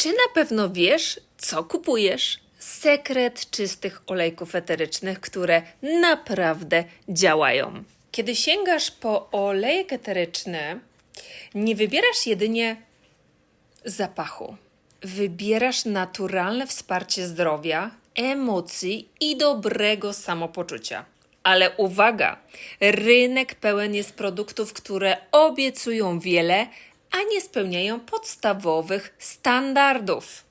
Czy na pewno wiesz, co kupujesz? Sekret czystych olejków eterycznych, które naprawdę działają. Kiedy sięgasz po olejek eteryczny, nie wybierasz jedynie zapachu. Wybierasz naturalne wsparcie zdrowia, emocji i dobrego samopoczucia. Ale uwaga, rynek pełen jest produktów, które obiecują wiele, a nie spełniają podstawowych standardów.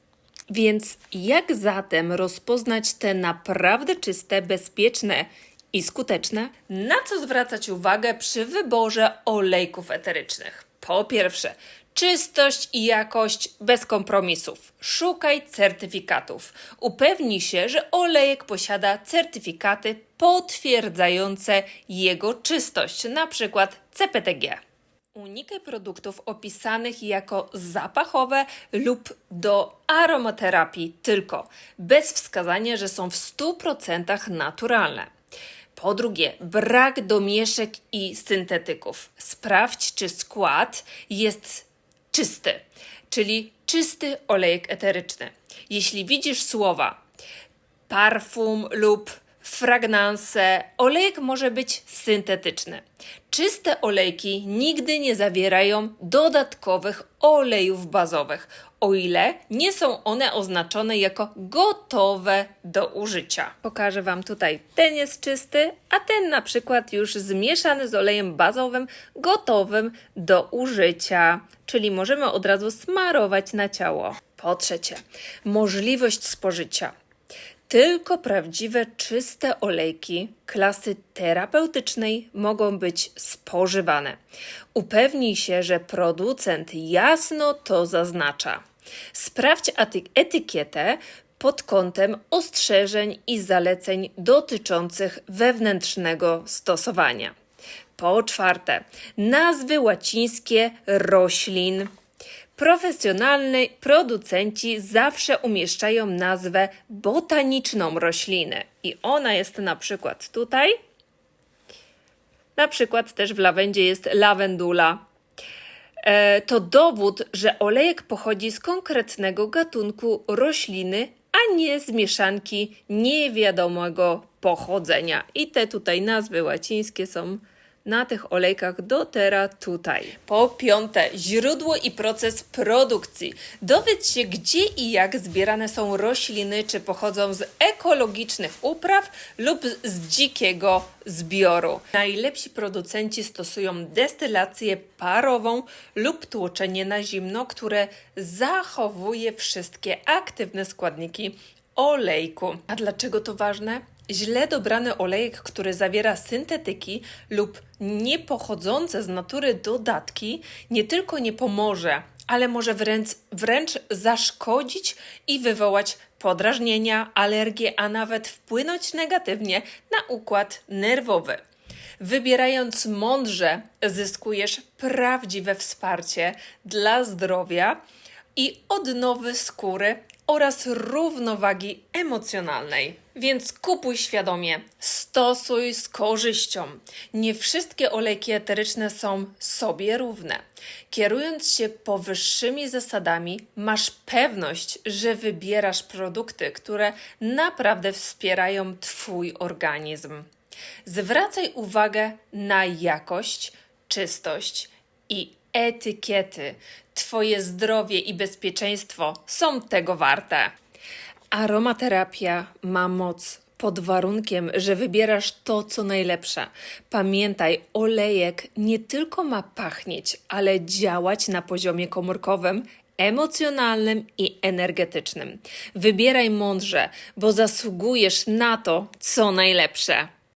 Więc jak zatem rozpoznać te naprawdę czyste, bezpieczne i skuteczne? Na co zwracać uwagę przy wyborze olejków eterycznych? Po pierwsze, czystość i jakość bez kompromisów. Szukaj certyfikatów. Upewnij się, że olejek posiada certyfikaty potwierdzające jego czystość, przykład CPTG. Unikaj produktów opisanych jako zapachowe lub do aromaterapii tylko, bez wskazania, że są w 100% naturalne. Po drugie, brak domieszek i syntetyków. Sprawdź, czy skład jest czysty, czyli czysty olejek eteryczny. Jeśli widzisz słowa parfum lub fragrance, olejek może być syntetyczny. Czyste olejki nigdy nie zawierają dodatkowych olejów bazowych, o ile nie są one oznaczone jako gotowe do użycia. Pokażę Wam tutaj, ten jest czysty, a ten na przykład już zmieszany z olejem bazowym, gotowym do użycia, czyli możemy od razu smarować na ciało. Po trzecie, możliwość spożycia. Tylko prawdziwe, czyste olejki klasy terapeutycznej mogą być spożywane. Upewnij się, że producent jasno to zaznacza. Sprawdź etykietę pod kątem ostrzeżeń i zaleceń dotyczących wewnętrznego stosowania. Po czwarte, nazwy łacińskie roślin. Profesjonalni producenci zawsze umieszczają nazwę botaniczną rośliny i ona jest na przykład tutaj. Na przykład też w lawendzie jest lawendula. E, to dowód, że olejek pochodzi z konkretnego gatunku rośliny, a nie z mieszanki niewiadomego pochodzenia. I te tutaj nazwy łacińskie są na tych olejkach dotera tutaj. Po piąte, źródło i proces produkcji. Dowiedz się, gdzie i jak zbierane są rośliny, czy pochodzą z ekologicznych upraw lub z dzikiego zbioru. Najlepsi producenci stosują destylację parową lub tłoczenie na zimno, które zachowuje wszystkie aktywne składniki olejku. A dlaczego to ważne? Źle dobrany olejek, który zawiera syntetyki lub niepochodzące z natury dodatki, nie tylko nie pomoże, ale może wręcz, wręcz zaszkodzić i wywołać podrażnienia, alergie, a nawet wpłynąć negatywnie na układ nerwowy. Wybierając mądrze, zyskujesz prawdziwe wsparcie dla zdrowia i odnowy skóry oraz równowagi emocjonalnej. Więc kupuj świadomie, stosuj z korzyścią. Nie wszystkie olejki eteryczne są sobie równe. Kierując się powyższymi zasadami, masz pewność, że wybierasz produkty, które naprawdę wspierają Twój organizm. Zwracaj uwagę na jakość, czystość i etykiety. Twoje zdrowie i bezpieczeństwo są tego warte. Aromaterapia ma moc pod warunkiem, że wybierasz to, co najlepsze. Pamiętaj, olejek nie tylko ma pachnieć, ale działać na poziomie komórkowym, emocjonalnym i energetycznym. Wybieraj mądrze, bo zasługujesz na to, co najlepsze.